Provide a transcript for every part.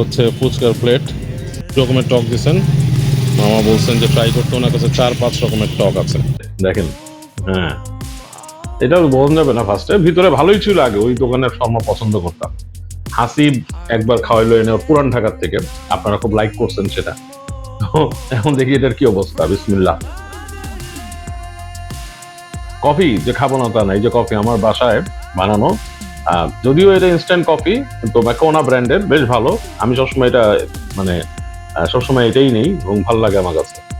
হচ্ছে ফুচকার প্লেট রকমের টক দিয়েছেন মামা বলছেন যে ট্রাই করতে ওনার কাছে চার পাঁচ রকমের টক আছে। দেখেন হ্যাঁ। এটা বোঝা যাবে না ফার্স্টে ভিতরে ভালোই ছিল আগে, ওই দোকানের শর্মা পছন্দ করতাম। হাসিব একবার খাওয়াইলো এনে পুরান ঢাকার থেকে। আপনারা খুব লাইক করছেন সেটা। এখন দেখি এটার কি অবস্থা, বিসমিল্লাহ। কফি, যে খাব না তা নাই, যে কফি আমার বাসায় বানানো যদিও এটা ইনস্ট্যান্ট কফি কিন্তু ম্যাকোনা ব্র্যান্ডের বেশ ভালো। আমি সবসময় এটা মানে সবসময় এটাই নেই এবং ভালো লাগে আমার কাছে।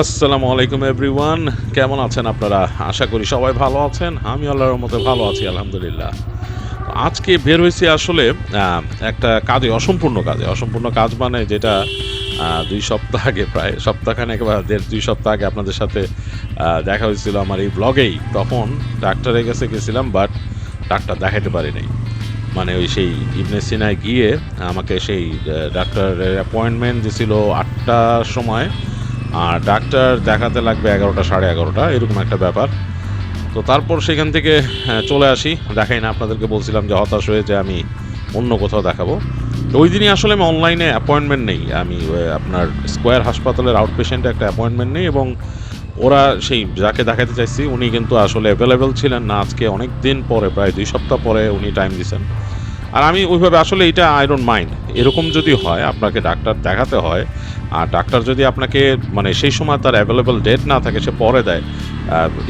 আসসালামু আলাইকুম এভরিওয়ান কেমন আছেন আপনারা? আশা করি সবাই ভালো আছেন। আমি আল্লাহর মতো ভালো আছি, আলহামদুলিল্লাহ। আজকে বের হয়েছি আসলে একটা কাজে, অসম্পূর্ণ কাজে। অসম্পূর্ণ কাজ মানে যেটা দুই সপ্তাহ আগে প্রায়, সপ্তাহখানেক বা দেড়, দুই সপ্তাহ আগে আপনাদের সাথে দেখা হয়েছিল আমার এই ব্লগেই তখন ডাক্তারের কাছে গেছিলাম বাট ডাক্তার দেখাতে পারি নাই মানে ওই সেই ইবনে সিনায় গিয়ে আমাকে সেই ডাক্তারের অ্যাপয়েন্টমেন্ট দিছিল আটটার সময় আর ডাক্তার দেখাতে লাগবে এগারোটা, সাড়ে এগারোটা, এরকম একটা ব্যাপার। তো তারপর সেখান থেকে চলে আসি। দেখাই না, আপনাদেরকে বলছিলাম যে হতাশ হয়ে যে আমি অন্য কোথাও দেখাবো। ওই দিনই আসলে আমি অনলাইনে অ্যাপয়েন্টমেন্ট নেই। আমি আপনার স্কোয়ার হাসপাতালের আউট পেশেন্টে একটা অ্যাপয়েন্টমেন্ট নেই এবং ওরা সেই যাকে দেখাতে চাইছি, উনি কিন্তু আসলে অ্যাভেলেবেল ছিলেন না। আজকে অনেক দিন পরে, প্রায় দুই সপ্তাহ পরে উনি টাইম দিয়েছেন। আর আমি ওইভাবে আসলে এটা আই ডোন্ট মাইন্ড এরকম যদি হয়, আপনাকে ডাক্তার দেখাতে হয়, আর ডাক্তার যদি আপনাকে মানে সেই সময় তার অ্যাভেলেবল ডেট না থাকে, সে পরে দেয়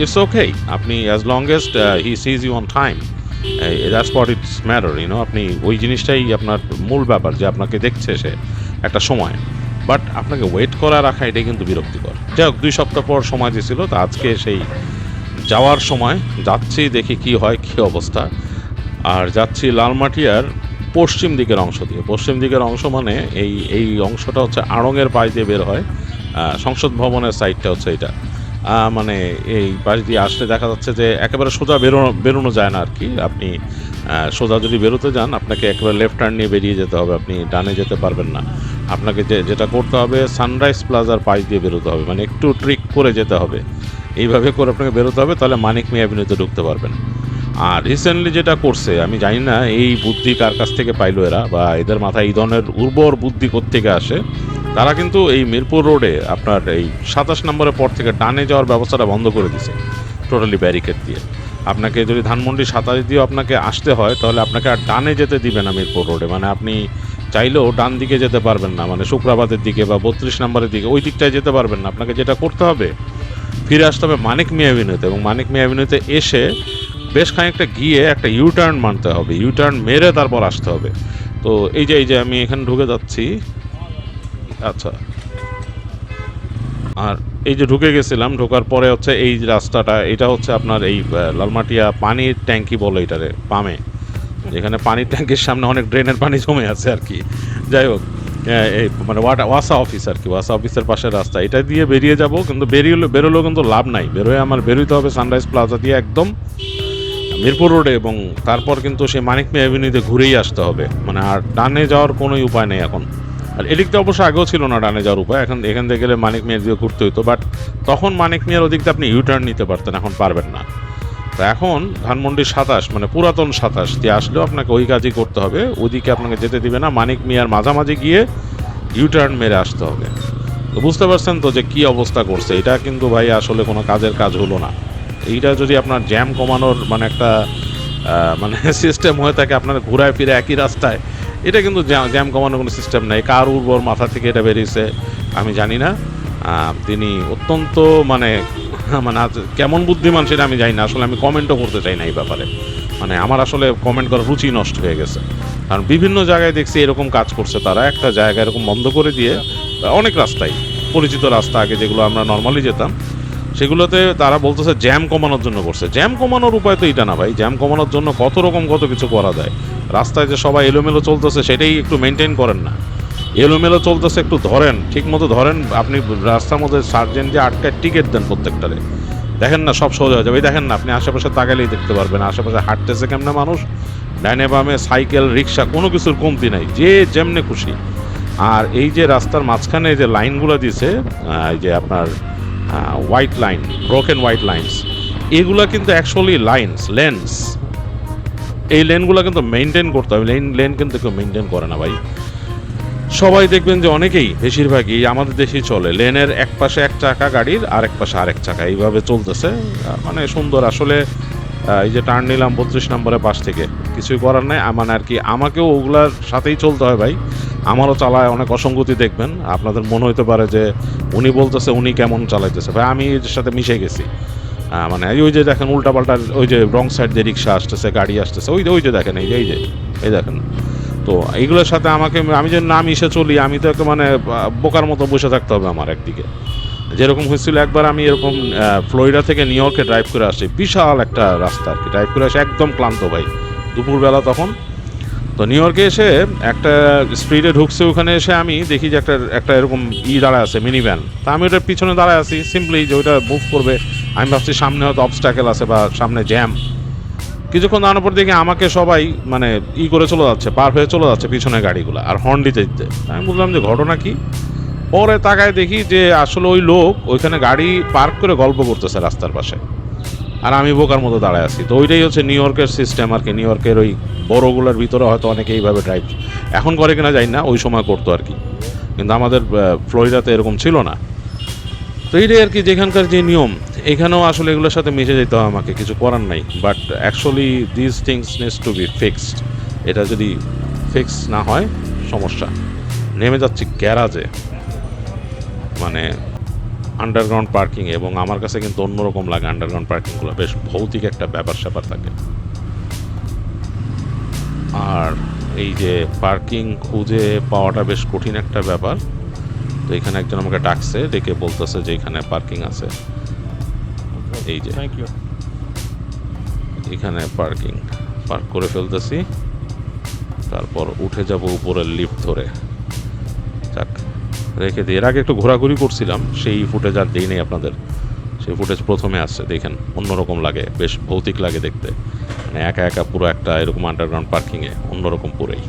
ইটস ওকে আপনি as longest he sees you on time that's what it's matter you know আপনি ওই জিনিসটাই আপনার মূল ব্যাপার যে আপনাকে দেখছে সে একটা সময়। বাট আপনাকে ওয়েট করা রাখা, এটাই কিন্তু বিরক্তিকর। যাই হোক, দুই সপ্তাহ পর সময় দিয়েছিল তো আজকে সেই যাওয়ার সময়, যাচ্ছি, দেখি কি হয়, কি অবস্থা। আর যাচ্ছি লালমাটিয়ার পশ্চিম দিকের অংশ দিয়ে। পশ্চিম দিকের অংশ মানে এই এই অংশটা হচ্ছে আড়ঙের পাশ দিয়ে বের হয়। সংসদ ভবনের সাইডটা হচ্ছে এটা। মানে এই পাশ দিয়ে আসলে দেখা যাচ্ছে যে একেবারে সোজা বেরোনো বেরোনো যায় না আর কি। আপনি সোজা যদি বেরোতে যান, আপনাকে একেবারে লেফট টার্ন নিয়ে বেরিয়ে যেতে হবে। আপনি ডানে যেতে পারবেন না। আপনাকে যে, যেটা করতে হবে সানরাইজ প্লাজার পাশ দিয়ে বেরোতে হবে। মানে একটু ট্রিক করে যেতে হবে। এইভাবে করে আপনাকে বেরোতে হবে, তাহলে মানিক মিয়া অ্যাভিনিউতে ঢুকতে পারবেন। আর রিসেন্টলি যেটা করছে, আমি জানি না এই বুদ্ধি কার কাছ থেকে পাইলো এরা, বা এদের মাথায় এই ধরনের উর্বর বুদ্ধি থেকে আসে, তারা কিন্তু এই মিরপুর রোডে আপনার এই সাতাশ নম্বরের পর থেকে ডানে যাওয়ার ব্যবস্থাটা বন্ধ করে দিছে টোটালি ব্যারিকেড দিয়ে। আপনাকে যদি ধানমন্ডি সাতাশ দিয়ে আপনাকে আসতে হয়, তাহলে আপনাকে আর ডানে যেতে দিবে না মিরপুর রোডে। মানে আপনি চাইলেও ডান দিকে যেতে পারবেন না মানে শুক্রাবাদের দিকে বা বত্রিশ নম্বরের দিকে, ওই দিকটায় যেতে পারবেন না। আপনাকে যেটা করতে হবে, ফিরে আসতে হবে মানিক মিয়া অ্যাভিনিউতে এবং মানিক মিয়া অ্যাভিনিউতে এসে বেশ খানিকটা গিয়ে একটা ইউ টার্ন মারতে হবে ইউ টার্ন মেরে তারপর আসতে হবে। তো এই যে এই যে আমি এখানে ঢুকে যাচ্ছি আচ্ছা। আর এই যে ঢুকে গেছিলাম, ঢোকার পরে হচ্ছে এই রাস্তাটা, এটা হচ্ছে আপনার এই লালমাটিয়া পানির ট্যাঙ্কি বলে এটারে, পামে। এখানে পানির ট্যাঙ্কির সামনে অনেক ড্রেনের পানি জমে আছে আর কি। যাই হোক এই মানে ওয়াটা, ওয়াসা অফিস আর কি, ওয়াসা অফিসের পাশের রাস্তা। এটা দিয়ে বেরিয়ে যাব, কিন্তু বেরিয়ে বেরোলেও কিন্তু লাভ নাই। বেরোয় আমার বেরোতে হবে, সানরাইজ প্লাজা দিয়ে একদম। মিরপুর রোডে এবং তারপর কিন্তু সে মানিক মিয়া অ্যাভিনিউতে ঘুরেই আসতে হবে। মানে আর ডানে যাওয়ার কোনোই উপায় নেই এখন। আর এদিকটা অবশ্য আগেও ছিল না ডানে যাওয়ার উপায়। এখন এখান থেকে গেলে মানিক মিয়ার দিকে ঘুরতে হতো বাট তখন মানিক মিয়ার ওদিকটা আপনি ইউটার্ন নিতে পারতেন, এখন পারবেন না। তো এখন ধানমন্ডির সাতাশ মানে পুরাতন সাতাশ দিয়ে আসলেও আপনাকে ওই কাজই করতে হবে। ওদিকে আপনাকে যেতে দিবে না। মানিক মিয়ার মাঝামাঝি গিয়ে ইউটার্ন মেরে আসতে হবে। তো বুঝতে পারছেন তো যে কি অবস্থা করছে? এটা কিন্তু ভাই আসলে কোনো কাজের কাজ হলো না। এইটা যদি আপনার জ্যাম কমানোর মানে একটা মানে সিস্টেম হয়ে থাকে আপনার ঘুরায় ফিরে একই রাস্তায়, এটা কিন্তু জ্যাম কমানোর কোনো সিস্টেম নেই। কার উর্বর মাথা থেকে এটা বেরিয়েছে, আমি জানি না। তিনি অত্যন্ত মানে মানে কেমন বুদ্ধিমান সেটা আমি জানি না। আসলে আমি কমেন্টও করতে চাই না এই ব্যাপারে। মানে আমার আসলে কমেন্ট করার রুচি নষ্ট হয়ে গেছে। কারণ বিভিন্ন জায়গায় দেখছি এরকম কাজ করছে তারা। একটা জায়গা এরকম বন্ধ করে দিয়ে, অনেক রাস্তায়। পরিচিত রাস্তা আগে যেগুলো আমরা নর্মালি যেতাম সেগুলোতে তারা বলতেছে জ্যাম কমানোর জন্য করছে। জ্যাম কমানোর উপায় তো এটা না ভাই। জ্যাম কমানোর জন্য কত রকম কত কিছু করা যায়। রাস্তায় যে সবাই এলোমেলো চলতেছে সেটাই একটু মেনটেন করেন না। এলোমেলো চলতেছে একটু ধরেন ঠিক মতো ধরেন, আপনি রাস্তার মধ্যে সার্জেন্ট যে আটকায় টিকিট দেন প্রত্যেকটারে। দেখেন না, সব সহজ হয়ে যাবে। দেখেন না, আপনি আশেপাশে তাকালেই দেখতে পারবেন। আশেপাশে হাঁটতেছে কেমনে মানুষ? ডাইনে বামে সাইকেল, রিক্সা, কোনো কিছুর কমতি নাই। যে যেমনে খুশি। আর এই যে রাস্তার মাঝখানে যে লাইনগুলো দিছে এই যে আপনার white line broken white lines এগুলো কিন্তু অ্যাকচুয়ালি লাইনস লেন্স এই লেনগুলো কিন্তু মেনটেন করতে হবে। লেন লেন কিন্তু কেউ মেনটেন করে না ভাই। সবাই দেখবেন যে অনেকেই বেশিরভাগই আমাদের দেশেই চলে। লেনের এক পাশে এক চাকা গাড়ির আরেক পাশে আরেক চাকা। এইভাবে চলতেছে। মানে সুন্দর। আসলে এই যে টার্ন নিলাম বত্রিশ নম্বরের পাশ থেকে। কিছুই করার নাই, আ- মানে আর কি আমাকেও ওগুলার সাথেই চলতে হয় ভাই। আমারও চালায় অনেক অসঙ্গতি দেখবেন, আপনাদের মনে হতে পারে যে উনি বলতেছে, উনি কেমন চালাইতেছে। ভাই, আমি এর সাথে মিশে গেছি। মানে ওই যে দেখেন উল্টাপাল্টা ওই যে রং সাইড দিয়ে রিক্সা আসতেছে, গাড়ি আসতেছে, ওই যে ওই যে দেখেন, এই যে এই যে, এই দেখেন। তো এইগুলোর সাথে আমাকে, আমি যে না মিশে চলি, আমি তো একটা মানে বোকার মতো বসে থাকতে হবে আমার একদিকে। যেরকম হয়েছিল একবার আমি এরকম ফ্লোরিডা থেকে নিউ ইয়র্কে ড্রাইভ করে আসছি। বিশাল একটা রাস্তা আর কি। ড্রাইভ করে আসে একদম ক্লান্ত ভাই। দুপুরবেলা তখন। তো নিউ ইয়র্কে এসে একটা স্ট্রিটে ঢুকছে, ওখানে এসে আমি দেখি যে একটা একটা এরকম ই দাঁড়ায় আছে মিনি ভ্যান তা আমি ওটার পিছনে দাঁড়ায় আছি সিম্পলি যে ওইটা মুভ করবে। আমি ভাবছি সামনে হয়তো অবস্টাকেল আছে বা সামনে জ্যাম কিছুক্ষণ দাঁড়ানোর পর দেখি আমাকে সবাই মানে ই করে চলে যাচ্ছে, পার হয়ে চলে যাচ্ছে পিছনে গাড়িগুলো, আর হর্ন দিতে দিতে। আমি বললাম যে, ঘটনা কি? পরে তাকায় দেখি যে আসলে ওই লোক ওইখানে গাড়ি পার্ক করে গল্প করতেছে রাস্তার পাশে। আর আমি বোকার মতো দাঁড়ায় আছি। তো ওইটাই হচ্ছে নিউ ইয়র্কের সিস্টেম আর কি। নিউ ইয়র্কের ওই বড়গুলোর ভিতরে হয়তো অনেকে এইভাবে ড্রাইভ এখন করে কিনা জানি না, ওই সময় করতো আর কি। কিন্তু আমাদের ফ্লোরিডাতে এরকম ছিল না। তো এইটাই আর কি যেখানকার যে নিয়ম, এখানেও আসলে এগুলোর সাথে মিশে যেতে হয় আমাকে, কিছু করার নাই। But actually this things needs to be fixed এটা যদি ফিক্স না হয়, সমস্যা। নেমে যাচ্ছি গ্যারাজে মানে আন্ডারগ্রাউন্ড পার্কিং এবং আমার কাছে কিন্তু অন্যরকম লাগে আন্ডারগ্রাউন্ড পার্কিংগুলো বেশ ভৌতিক একটা ব্যাপার স্যাপার থাকে। আর এই যে পার্কিং খুঁজে পাওয়াটা বেশ কঠিন একটা ব্যাপার। তো এখানে একজন আমাকে ডাকছে ডেকে বলতেছে যে এখানে পার্কিং আছে। এই যে. এখানে পার্কিং পার্ক করে ফেলতেছি। তারপর উঠে যাব উপরের লিফট ধরে। রেখে দিই। এর আগে একটু ঘোরাঘুরি করছিলাম, সেই ফুটেজ আর দিই নেই আপনাদের। সেই ফুটেজ প্রথমে আসছে, দেখেন, অন্যরকম লাগে, বেশ ভৌতিক লাগে দেখতে। মানে একা একা পুরো একটা এরকম আন্ডারগ্রাউন্ড পার্কিংয়ে অন্যরকম পুরাই।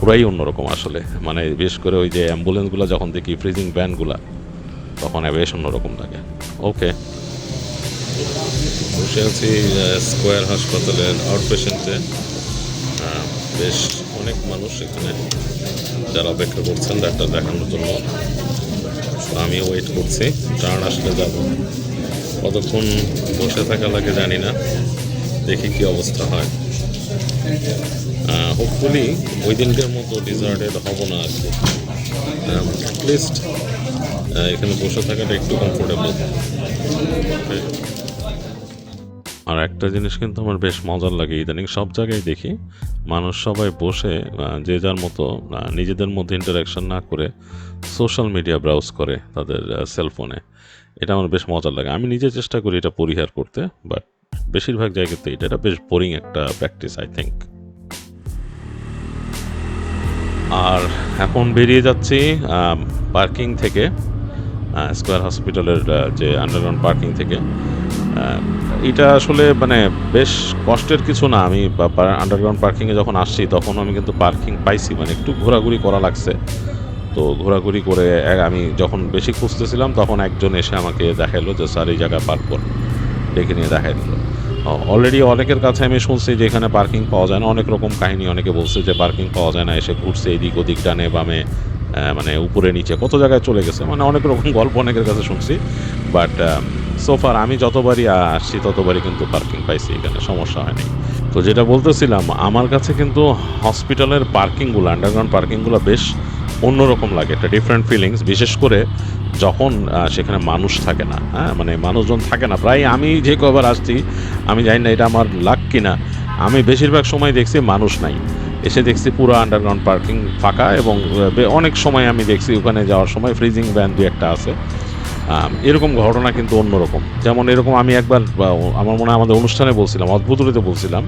পুরাই অন্যরকম আসলে। মানে বিশেষ করে ওই যে অ্যাম্বুলেন্সগুলো যখন দেখি ফ্রিজিং ভ্যানগুলা তখন বেশ অন্যরকম লাগে। ওকে বসে আছি স্কোয়ার হাসপাতালের আউট পেশেন্টে বেশ অনেক মানুষ এখানে যারা অপেক্ষা করছেন ডাক্তার দেখানোর জন্য। তো আমি ওয়েট করছি টার্ন আসলে যাব। কতক্ষণ বসে থাকা লাগে জানি না, দেখি কি অবস্থা হয়। হোপফুলি ওই দিনকার মতো ডিজার্টেড হব না আর কি। অ্যাটলিস্ট এখানে বসে থাকাটা একটু কমফোর্টেবল আর একটা জিনিস কিন্তু আমার বেশ মজার লাগে ইদানিং সব জায়গায় দেখি, মানুষ সবাই বসে যে যার মতো নিজেদের মধ্যে ইন্টারাকশন না করে সোশ্যাল মিডিয়া ব্রাউজ করে তাদের সেলফোনে এটা আমার বেশ মজার লাগে। আমি নিজে চেষ্টা করি এটা পরিহার করতে বাট বেশিরভাগ জায়গাতে এটা এটা বেশ বোরিং একটা প্র্যাকটিস আই থিঙ্ক আর এখন বেরিয়ে যাচ্ছি পার্কিং থেকে স্কোয়ার হসপিটালের যে আন্ডারগ্রাউন্ড পার্কিং থেকে। এটা আসলে মানে বেশ কষ্টের কিছু না। আমি আন্ডারগ্রাউন্ড পার্কিংয়ে যখন আসছি, তখন আমি কিন্তু পার্কিং পাইছি। মানে একটু ঘোরাঘুরি করা লাগছে। তো ঘোরাঘুরি করে আমি যখন বেশি খুঁজতেছিলাম, তখন একজন এসে আমাকে দেখাল যে, স্যার, এই জায়গায় পার্ক কর ডেকে নিয়ে দেখাই দিল। অলরেডি অনেকের কাছে আমি শুনছি যে, এখানে পার্কিং পাওয়া যায় না। অনেক রকম কাহিনী অনেকে বলছে যে পার্কিং পাওয়া যায় না। এসে ঘুরছে এদিক ওদিক, ডানে বামে মানে উপরে, নিচে, কত জায়গায় চলে গেছে? মানে অনেক রকম গল্প অনেকের কাছে শুনছি। বাট সোফার আমি যতবারই আসছি, ততবারই কিন্তু পার্কিং পাইছি এখানে, সমস্যা হয়নি। তো যেটা বলতেছিলাম, আমার কাছে কিন্তু হসপিটালের পার্কিংগুলো আন্ডারগ্রাউন্ড পার্কিংগুলো বেশ অন্যরকম লাগে, একটা ডিফারেন্ট ফিলিংস বিশেষ করে যখন সেখানে মানুষ থাকে না হ্যাঁ? মানে মানুষজন থাকে না। প্রায় আমি যে কবার আসছি, আমি জানি না এটা আমার লাক কিনা। আমি বেশিরভাগ সময় দেখছি মানুষ নাই। এসে দেখছি পুরো আন্ডারগ্রাউন্ড পার্কিং ফাঁকা এবং অনেক সময় আমি দেখছি ওখানে যাওয়ার সময় ফ্রিজিং ভ্যান দু একটা আছে। এরকম ঘটনা কিন্তু অন্যরকম। যেমন এরকম আমি একবার আমার মনে হয় আমাদের অনুষ্ঠানে বলছিলাম, অদ্ভুতরিতে বলছিলাম,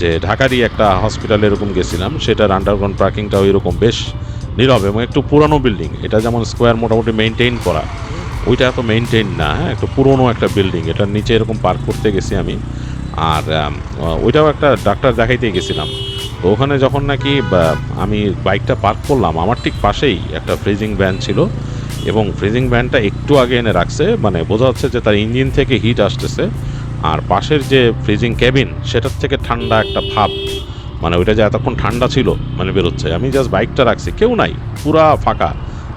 যে ঢাকারই একটা হসপিটালে এরকম গেছিলাম, সেটার আন্ডারগ্রাউন্ড পার্কিংটাও এরকম বেশ নীরব এবং একটু পুরানো বিল্ডিং এটা যেমন স্কোয়ার মোটামুটি মেনটেইন করা, ওইটা এত মেনটেইন না হ্যাঁ একটু পুরনো একটা বিল্ডিং এটার নিচে এরকম পার্ক করতে গেছি আমি। আর ওইটাও একটা ডাক্তার দেখাইতে গেছিলাম। তো ওখানে যখন নাকি আমি বাইকটা পার্ক করলাম, আমার ঠিক পাশেই একটা ফ্রিজিং ভ্যান ছিল। এবং ফ্রিজিং ভ্যানটা একটু আগে এনে রাখছে মানে বোঝা যাচ্ছে যে তার ইঞ্জিন থেকে হিট আসতেছে। আর পাশের যে ফ্রিজিং ক্যাবিন সেটার থেকে ঠান্ডা একটা ভাব মানে ওইটা যে এতক্ষণ ঠান্ডা ছিল মানে বেরোচ্ছে। আমি জাস্ট বাইকটা রাখছি, কেউ নাই, পুরা ফাঁকা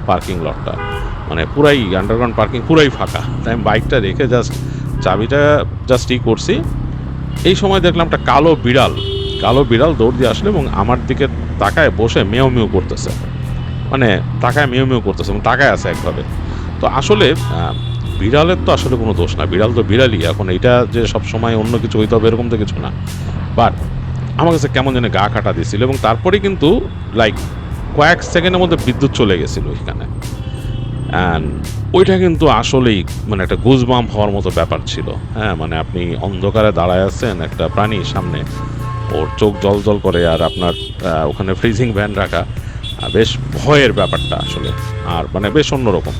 পার্কিং লটটা মানে পুরাই আন্ডারগ্রাউন্ড পার্কিং পুরাই ফাঁকা। তাই আমি বাইকটা রেখে জাস্ট চাবিটা জাস্ট ই করছি। এই সময় দেখলাম একটা কালো বিড়াল কালো বিড়াল দৌড় দিয়ে আসলো এবং আমার দিকে তাকায় বসে মেয় মেয় করতেছে। মানে তাকায় মেয় মেয় করতেছে এবং তাকায় আছে একভাবে। তো আসলে বিড়ালের তো আসলে কোনো দোষ না। বিড়াল তো বিড়ালই, এখন এটা যে সব সময় অন্য কিছু হইতে হবে এরকম তো কিছু না। বাট আমার কাছে কেমন যেন গা কাটা দিছিল এবং তারপরে কিন্তু লাইক কয়েক সেকেন্ডের মধ্যে বিদ্যুৎ চলে গেছিল এখানে। অ্যান্ড ওইটা কিন্তু আসলেই মানে একটা গুজবাম হওয়ার মতো ব্যাপার ছিল। হ্যাঁ মানে আপনি অন্ধকারে দাঁড়ায় আছেন একটা প্রাণী সামনে। ওর চোখ জল জল করে আর আপনার ওখানে ফ্রিজিং ভ্যান রাখা। বেশ ভয়ের ব্যাপারটা আসলে। আর মানে বেশ অন্যরকম।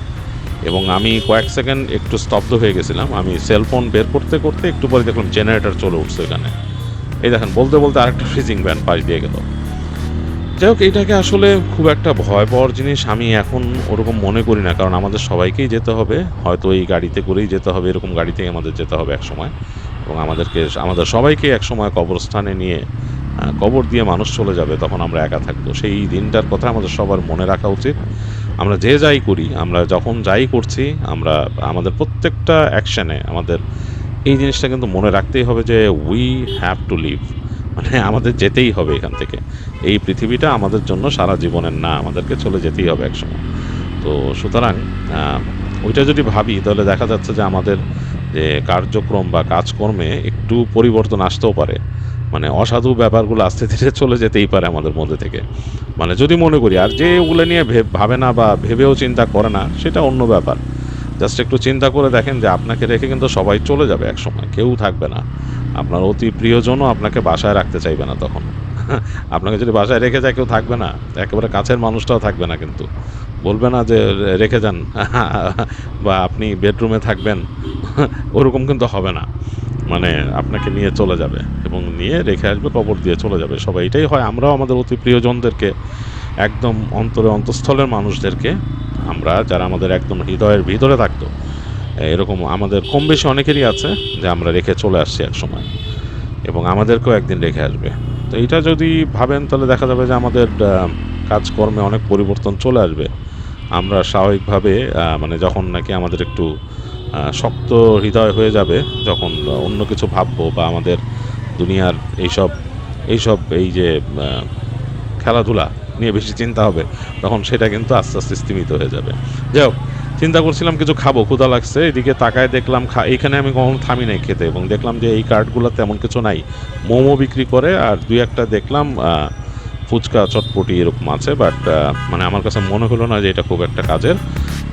এবং আমি কয়েক সেকেন্ড একটু স্তব্ধ হয়ে গেছিলাম। আমি সেলফোন বের করতে করতে একটু পরে দেখলাম জেনারেটর চলে উঠছে এখানে। এই দেখেন, বলতে বলতে আরেকটা ফ্রিজিং ভ্যান পাশ দিয়ে গেল। যাই হোক এটাকে আসলে খুব একটা ভয় পাওয়ার জিনিস আমি এখন ওরকম মনে করি না। কারণ আমাদের সবাইকেই যেতে হবে। হয়তো এই গাড়িতে করেই যেতে হবে। এরকম গাড়িতেই আমাদের যেতে হবে এক সময় এবং আমাদেরকে, আমাদের সবাইকে এক সময় কবরস্থানে নিয়ে কবর দিয়ে মানুষ চলে যাবে, তখন আমরা একা থাকব। সেই দিনটার কথা আমাদের সবার মনে রাখা উচিত। আমরা যে যাই করি, আমরা যখন যাই করছি, আমরা, আমাদের প্রত্যেকটা অ্যাকশানে আমাদের এই জিনিসটা কিন্তু মনে রাখতেই হবে যে উই হ্যাভ টু লিভ মানে আমাদের যেতেই হবে এখান থেকে। এই পৃথিবীটা আমাদের জন্য সারা জীবনের না, আমাদেরকে চলে যেতেই হবে একসময়। তো সুতরাং ওইটা যদি ভাবি, তাহলে দেখা যাচ্ছে যে আমাদের যে কার্যক্রম বা কাজকর্মে একটু পরিবর্তন আসতেও পারে। মানে অসাধু ব্যাপারগুলো আস্তে ধীরে চলে যেতেই পারে আমাদের মধ্যে থেকে। মানে যদি মনে করি, আর যে ওগুলো নিয়ে ভাবে না বা ভেবেও চিন্তা করে না, সেটা অন্য ব্যাপার। জাস্ট একটু চিন্তা করে দেখেন যে আপনাকে রেখে কিন্তু সবাই চলে যাবে এক সময় কেউ থাকবে না। আপনার অতি প্রিয়জনও আপনাকে বাসায় রাখতে চাইবে না তখন। আপনাকে যদি বাসায় রেখে যায়, কেউ থাকবে না। একেবারে কাছের মানুষটাও থাকবে না কিন্তু। বলবে না যে রেখে যান। বা আপনি বেডরুমে থাকবেন। ওরকম কিন্তু হবে না। মানে আপনাকে নিয়ে চলে যাবে এবং নিয়ে রেখে আসবে, কবর দিয়ে চলে যাবে। সবাই এটাই হয়। আমরাও আমাদের অতি প্রিয়জনদেরকে, একদম অন্তরে অন্তঃস্থলের মানুষদেরকে, আমরা যারা আমাদের একদম হৃদয়ের ভিতরে থাকতো, এরকম আমাদের কম বেশি অনেকেরই আছে যে আমরা রেখে চলে আসছি এক সময় এবং আমাদেরকেও একদিন রেখে আসবে। তো এটা যদি ভাবেন, তাহলে দেখা যাবে যে আমাদের কাজকর্মে অনেক পরিবর্তন চলে আসবে। আমরা স্বাভাবিকভাবে মানে যখন নাকি আমাদের একটু শক্ত হৃদয় হয়ে যাবে যখন অন্য কিছু ভাববো বা আমাদের দুনিয়ার এইসব এইসব এই যে খেলাধুলা নিয়ে বেশি চিন্তা হবে, তখন সেটা কিন্তু আস্তে আস্তে স্তীমিত হয়ে যাবে। যাই হোক, চিন্তা করছিলাম কিছু খাব, ক্ষুধা লাগছে, এদিকে তাকায় দেখলাম খা, এইখানে আমি কখনো থামি নাই খেতে, এবং দেখলাম যে এই কার্ডগুলো তেমন কিছু নাই। মোমো বিক্রি করে আর দুই একটা দেখলাম ফুচকা চটপটি এরকম আছে বাট মানে আমার কাছে মনে হলো না যে এটা খুব একটা কাজের।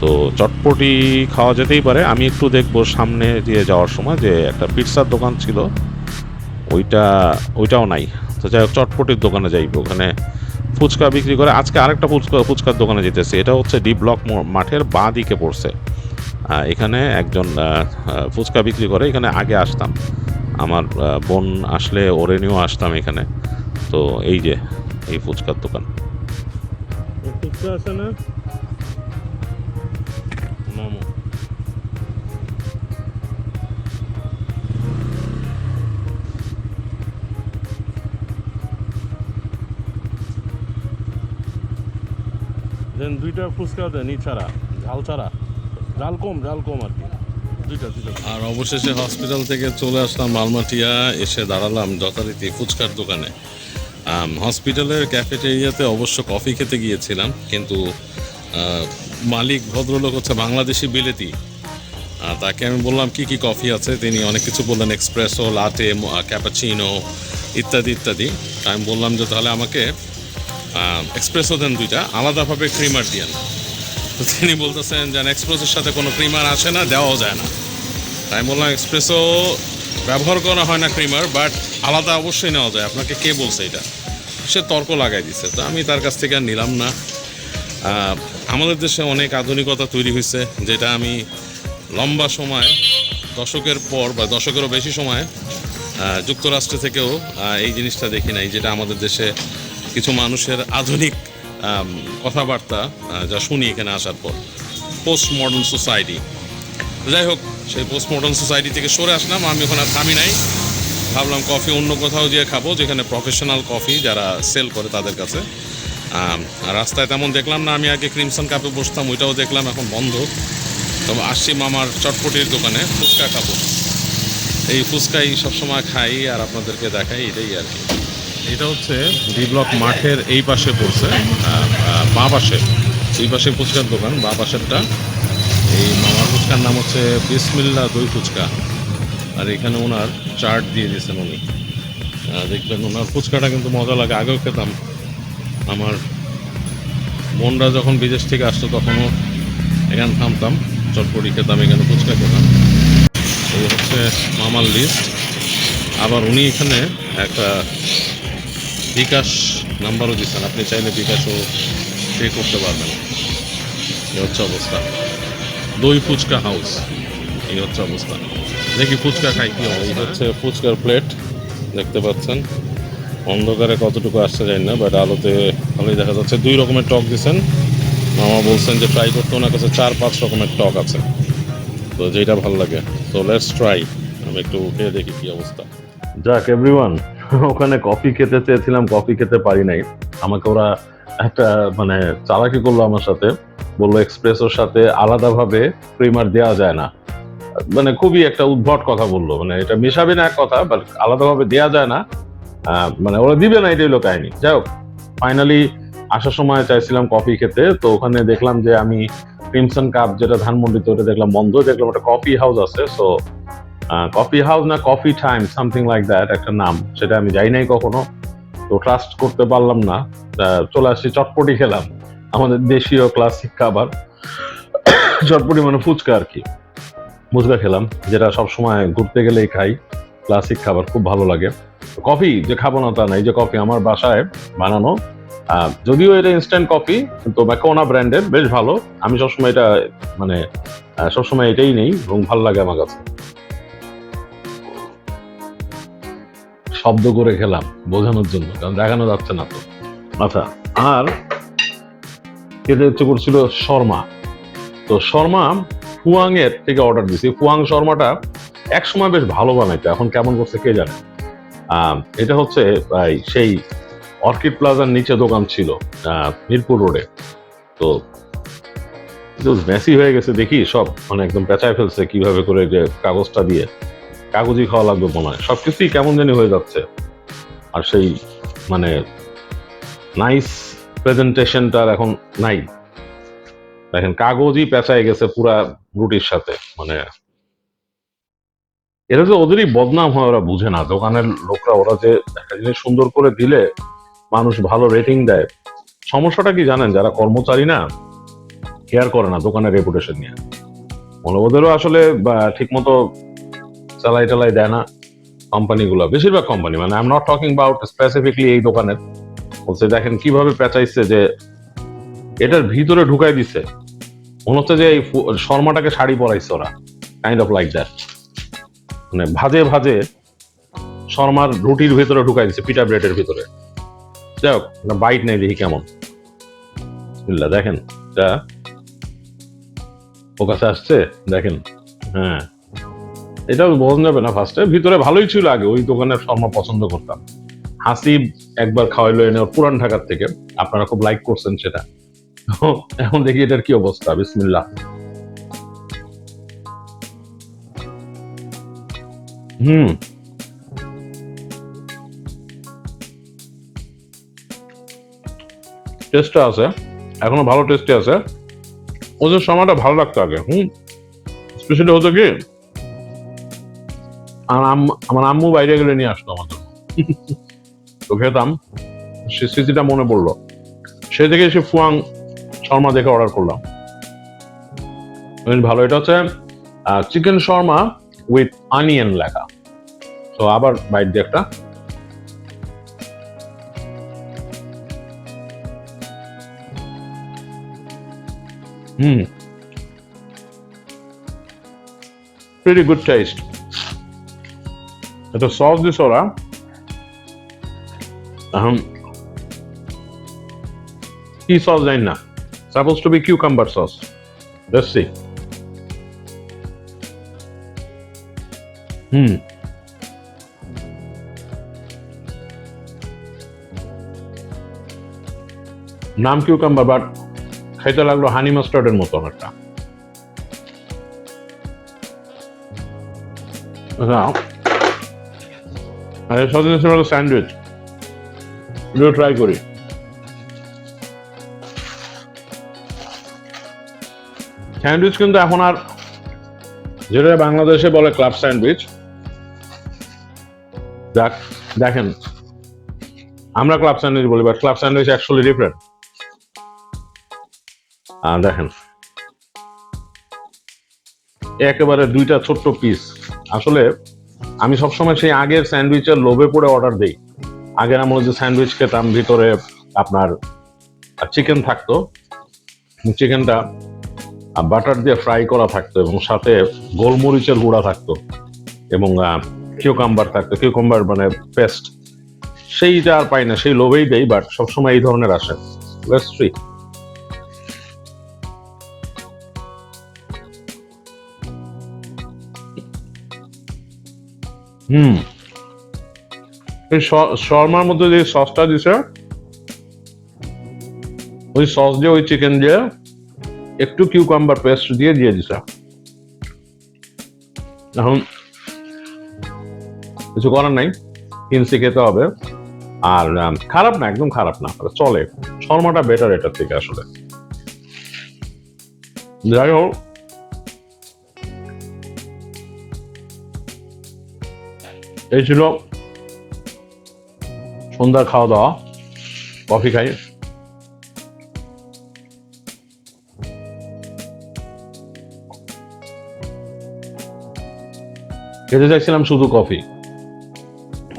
তো চটপটি খাওয়া যেতেই পারে। আমি একটু দেখব সামনে দিয়ে যাওয়ার সময় যে একটা পিৎজার দোকান ছিল। ওইটা, ওইটাও নাই। তো যাই হোক, চটপটির দোকানে যাইব ওখানে ফুচকা বিক্রি করে আজকে আরেকটা ফুচকা, ফুচকার দোকানে যেতেছে। এটা হচ্ছে ডি ব্লক মাঠের বাঁ দিকে পড়ছে। এখানে একজন ফুচকা বিক্রি করে। এখানে আগে আসতাম। আমার বোন আসলে ওরে নিয়েও আসতাম এখানে। তো এই যে, এই ফুচকার দোকান। ফুচকা আছে না? মোমো দেন দুইটা ফুচকা দেন, ই ছাড়া, ঝাল ছাড়া। ঝাল কম ঝাল কম আর কি। আর অবশেষে হসপিটাল থেকে চলে আসলাম মালমাটিয়া, এসে দাঁড়ালাম যথারীতি ফুচকার দোকানে। হসপিটালের ক্যাফেটেরিয়াতে অবশ্য কফি খেতে গিয়েছিলাম, কিন্তু মালিক ভদ্রলোক হচ্ছে বাংলাদেশি বিলেতি। তাকে আমি বললাম, কি কি কফি আছে? তিনি অনেক কিছু বললেন, এক্সপ্রেসো, লাটে ক্যাপাচিনো, ইত্যাদি ইত্যাদি। আমি বললাম যে, তাহলে আমাকে এক্সপ্রেসও দেন দুইটা, আলাদাভাবে ক্রিমার দিয়েন তো তিনি বলতেছেন যে এক্সপ্রেসের সাথে কোনো ক্রিমার আসে না, দেওয়াও যায় না। তাই বললাম এক্সপ্রেসও ব্যবহার করা হয় না ক্রিমার, বাট আলাদা অবশ্যই নেওয়া যায়। আপনাকে কে বলছে এটা? সে তর্ক লাগাই দিছে। তো আমি তার কাছ থেকে আর নিলাম না। আমাদের দেশে অনেক আধুনিকতা তৈরি হয়েছে, যেটা আমি লম্বা সময়, দশকের পর বা দশকেরও বেশি সময় যুক্তরাষ্ট্র থেকেও এই জিনিসটা দেখি নাই, যেটা আমাদের দেশে কিছু মানুষের আধুনিক কথাবার্তা যা শুনি এখানে আসার পর। পোস্ট মডার্ন সোসাইটি যাই হোক, সেই পোস্ট মডার্ন সোসাইটি থেকে সরে আসলাম, আমি ওখানে থামি নাই। ভাবলাম কফি অন্য কোথাও গিয়ে খাব, যেখানে প্রফেশনাল কফি যারা সেল করে তাদের কাছে। রাস্তায় তেমন দেখলাম না, আমি আগে ক্রিমসন কাপে বসতাম, ওইটাও দেখলাম, এখন বন্ধ। তবে আসছি মামার চটপটির দোকানে ফুচকা খাব। এই ফুচকাই সবসময় খাই আর আপনাদেরকে দেখাই, এটাই আর কি। এটা হচ্ছে ডি ব্লক মাঠের এই পাশে পড়ছে বাঁ পাশে, এই পাশে ফুচকার দোকান, বাঁ পাশেরটা। এই মামার ফুচকার নাম হচ্ছে বিসমিল্লা দই ফুচকা। আর এখানে ওনার চার্ট দিয়ে দিয়েছেন উনি। দেখবেন ওনার ফুচকাটা কিন্তু মজা লাগে, আগেও খেতাম। আমার বোনরা যখন বিদেশ থেকে আসতো তখনও এখানে থামতাম। চটপটি খেতাম এখানে ফুচকা খেতাম। এই হচ্ছে মামার লিস্ট আবার উনি এখানে একটা বিকাশ নাম্বারও দিচ্ছেন। আপনি চাইলে বিকাশও পে করতে পারবেন। এই হচ্ছে অবস্থা। দই ফুচকা হাউস এই হচ্ছে অবস্থা। দেখি ফুচকা খাই কি হচ্ছে ফুচকার প্লেট দেখতে পাচ্ছেন। অন্ধকারে কতটুকু আসতে যায় না বাট আলোতে ভালোই দেখা যাচ্ছে। দুই রকমের টক দিছেন। মামা বলছেন যে ট্রাই করতে ওনার কাছে চার পাঁচ রকমের টক আছে। তো যেটা ভালো লাগে। তো লেটস ট্রাই আমি একটু খেয়ে দেখি কি অবস্থা। যাক এভরিওয়ান ওখানে কফি খেতে চেয়েছিলাম কফি খেতে পারি নাই। আমাকে ওরা একটা মানে চালাকি করল আমার সাথে। বলল এক্সপ্রেসোর সাথে আলাদাভাবে ক্রিমার দেওয়া যায় না। মানে খুবই একটা উদ্ভট কথা বলল। মানে এটা মেশাবে না এক কথা বাট আলাদাভাবে দেওয়া যায় না। মানে ওরা দিবে না এটাই হলো কাহিনী। যাই হোক ফাইনালি আসার সময় চাইছিলাম কফি খেতে, তো ওখানে দেখলাম যে আমি ক্রিমসন কাপ যেটা ধানমন্ডিতে ওটা দেখলাম বন্ধ, দেখলাম একটা কফি হাউস আছে সো কফি হাউস না coffee time something like that একটা নাম, সেটা আমি যাই নাই কখনো। তো ট্রাস্ট করতে পারলাম না চলে আসছি চটপটি খেলাম, আমাদের দেশীয় ক্লাসিক খাবার। চটপটি মানে ফুচকা আর কি। ফুচকা খেলাম, যেটা সবসময় ঘুরতে গেলেই খাই ক্লাসিক খাবার, খুব ভালো লাগে। কফি যে খাব না তা নাই যে কফি আমার বাসায় বানানো যদিও এটা ইনস্ট্যান্ট কফি, কিন্তু ম্যাকোনা ব্র্যান্ডের বেশ ভালো। আমি সবসময় এটা মানে সবসময় এটাই নেই, এবং ভালো লাগে আমার কাছে। শব্দ করে খেলাম বোঝানোর জন্য, কারণ দেখানো যাচ্ছে না তো। আচ্ছা আর খেতে ইচ্ছে করছিল শর্মা। তো শর্মা ফুয়াং এর থেকে অর্ডার দিছি। ফুয়াং শর্মাটা এক সময় বেশ ভালো বানাইতো, এখন কেমন করছে কে জানে। এটা হচ্ছে সেই অর্কিড প্লাজার নিচে দোকান ছিল মিরপুর রোডে। তো মেসি হয়ে গেছে, দেখি সব মানে একদম পেঁচায় ফেলছে কীভাবে করে যে কাগজটা দিয়ে। কাগজই খাওয়া লাগবে মনে হয়। সবকিছুই কেমন জানি হয়ে যাচ্ছে। আর সেই মানে নাইস প্রেজেন্টেশনটার এখন নাই। দেখেন, কাগজই পেঁচায় গেছে পুরা রুটির সাথে মানে এটা তো ওদেরই বদনাম হয়, ওরা বুঝে না। দোকানের লোকরা ওরা যে একটা জিনিস সুন্দর করে দিলে মানুষ ভালো রেটিং দেয়। সমস্যাটা কি জানেন? যারা কর্মচারী না কেয়ার করে না দোকানের রেপুটেশন নিয়ে। মনে ওদেরও আসলে ঠিক মতো চালাই টালাই দেয় না কোম্পানিগুলো বেশিরভাগ কোম্পানি মানে I am not talking about specifically এই দোকানের। বলছে, দেখেন কীভাবে পেঁচাইছে যে এটার ভিতরে ঢুকাই দিছে। মনে হচ্ছে যে এই শর্মাটাকে শাড়ি পরাইছে ওরা। কাইন্ড অফ লাইক দ্যাট মানে ভাজে ভাজে শর্মার রুটির ভিতরে ঢুকাই দিছে পিটা ব্রেডের ভিতরে। যাই হোক বাইট নেই দেখি কেমন। দেখেন আসছে, দেখেন হ্যাঁ। এটা বোঝা যাবে না ফার্স্টে ভিতরে ভালোই ছিল আগে, ওই দোকানের শর্মা পছন্দ করতাম। হাসিব একবার খাওয়াইলো এনে পুরান ঢাকার থেকে। আপনারা খুব লাইক করছেন সেটা। এখন দেখি এটার কি অবস্থা, বিসমিল্লাহ। হুম। টেস্টটা আছে, এখনও ভালো টেস্টে আছে। ওদের সময়টা ভালো লাগতো আগে, হুম। স্পেশালি হতো কি? আমার আম্মু বাইরে গেলে নিয়ে আসতো আমার জন্য তো খেতাম, সে স্মৃতিটা মনে পড়ল। সে থেকে এসে ফুয়াং শর্মা দেখে অর্ডার করলাম। ভালো, এটা হচ্ছে চিকেন শর্মা উইথ আনিয়ন লেখা। তো আবার বাইট দিয়ে একটা হুম। Pretty good taste এটা সস দিছে ওরা। এখন কি সস জানি না। Suppose to be cucumber sauce see হুম। নাম কিউকাম্বার বাট খাইতে লাগল হানি মাস্টার্ডের মতো একটা স্যান্ডউইচ। এগুলো ট্রাই করি। স্যান্ডউইচ কিন্তু এখন আর যেটা বাংলাদেশে বলে ক্লাব স্যান্ডউইচ দেখ, দেখেন, আমরা ক্লাব স্যান্ডউইচ বলি but club sandwich actually different দেখেন, একেবারে দুইটা ছোট্ট পিস আসলে আমি সবসময় সেই আগের স্যান্ডউইচের লোভে পড়ে অর্ডার দিই। আগের আমরা যে স্যান্ডউইচ খেতাম, ভিতরে আপনার চিকেন থাকতো চিকেনটা বাটার দিয়ে ফ্রাই করা থাকতো এবং সাথে গোলমরিচের গুঁড়া থাকতো এবং কিউকাম্বার থাকতো কিউকাম্বার মানে পেস্ট সেইটা আর পাই না, সেই লোভেই দেই বাট সবসময় এই ধরনের আসে। সি হুম। এই শর্মার মধ্যে যে সসটা দিছে, ওই সস দিয়ে ওই চিকেন দিয়ে একটু কিউকাম্বার পেস্ট দিয়ে দিয়ে দিছে। এখন কিছু করার নাই কিনসি খেতে হবে। আর খারাপ না, একদম খারাপ না চলে শর্মাটা বেটার এটার থেকে আসলে। যাই হোক। এই ছিল সন্ধ্যার খাওয়া দাওয়া কফি খাই। খেতে চাইছিলাম শুধু কফি।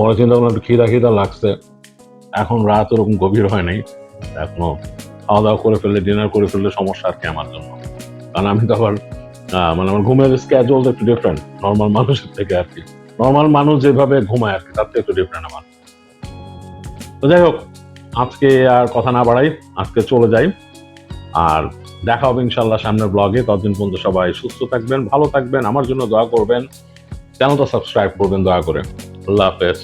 পরে চিন্তা করলাম একটু খিদা খিদা লাগছে, এখন রাত ওরকম গভীর হয় নাই। এখনও খাওয়া দাওয়া করে ফেললে ডিনার করে ফেললে সমস্যা আর কি আমার জন্য। কারণ আমি তো আবার মানে আমার ঘুমের স্ক্যাজুয়াল একটু ডিফারেন্ট নর্মাল মানুষের থেকে আর কি। নর্মাল মানুষ যেভাবে ঘুমায় আর কি, তার থেকে একটু ডিফারেন্ট আমার। তো যাই হোক, আজকে আর কথা না বাড়াই, আজকে চলে যাই। আর দেখা হবে ইনশাল্লাহ সামনের ব্লগে ততদিন পর্যন্ত সবাই সুস্থ থাকবেন, ভালো থাকবেন, আমার জন্য দোয়া করবেন। চ্যানেলটা সাবস্ক্রাইব করবেন দয়া করে। আল্লাহ হাফেজ